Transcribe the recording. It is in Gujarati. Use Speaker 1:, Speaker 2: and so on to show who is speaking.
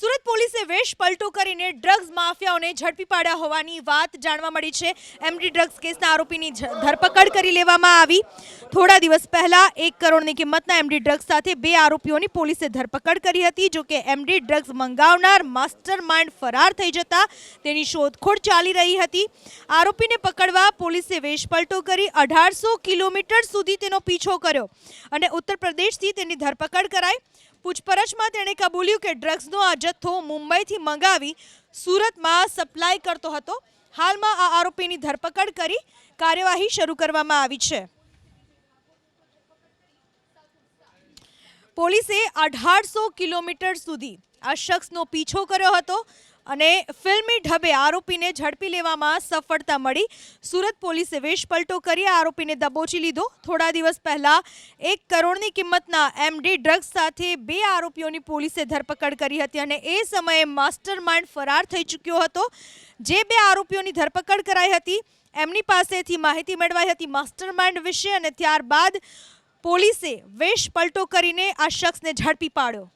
Speaker 1: સુરત પોલીસે વેશ પલટો કરીને ડ્રગ્સ માફિયાઓને ઝડપી પાડ્યા હોવાની વાત જાણવા મળી છે. એમડી ડ્રગ્સ કેસના આરોપીની ધરપકડ કરી લેવામાં આવી. થોડા દિવસ પહેલા એક કરોડની કિંમતના એમડી ડ્રગ્સ સાથે બે આરોપીઓની પોલીસે ધરપકડ કરી હતી. જોકે એમડી ડ્રગ્સ મંગાવનાર માસ્ટર ફરાર થઈ જતા તેની શોધખોળ ચાલી રહી હતી. આરોપીને પકડવા પોલીસે વેશ પલટો કરી અઢારસો કિલોમીટર સુધી તેનો પીછો કર્યો અને ઉત્તર પ્રદેશથી તેની ધરપકડ કરાઈ. પૂછપરછમાં તેણે કબૂલ્યું કે ડ્રગ્સનો આ જથ્થો મુંબઈથી મંગાવી સુરતમાં સપ્લાય કરતો હતો. હાલમાં આ આરોપીની ધરપકડ કરી કાર્યવાહી શરૂ કરવામાં આવી છે. પોલીસે અઢારસો કિલોમીટર સુધી આ શખ્સનો પીછો કર્યો હતો અને ફિલ્મી ઢબે આરોપીને ઝડપી લેવામાં સફળતા મળી. સુરત પોલીસે વેશપલટો કરી આરોપીને દબોચી લીધો. થોડા દિવસ પહેલા એક કરોડની કિંમતના એમડી ડ્રગ્સ સાથે બે આરોપીઓની પોલીસે ધરપકડ કરી હતી અને એ સમયે માસ્ટર માઇન્ડ ફરાર થઈ ચૂક્યો હતો. જે બે આરોપીઓની ધરપકડ કરાઈ હતી, એમની પાસેથી માહિતી મેળવાઈ હતી માસ્ટર માઇન્ડ વિશે અને ત્યારબાદ પોલીસે વેશ પલટો કરીને આ શખ્સને ઝડપી પાડ્યો.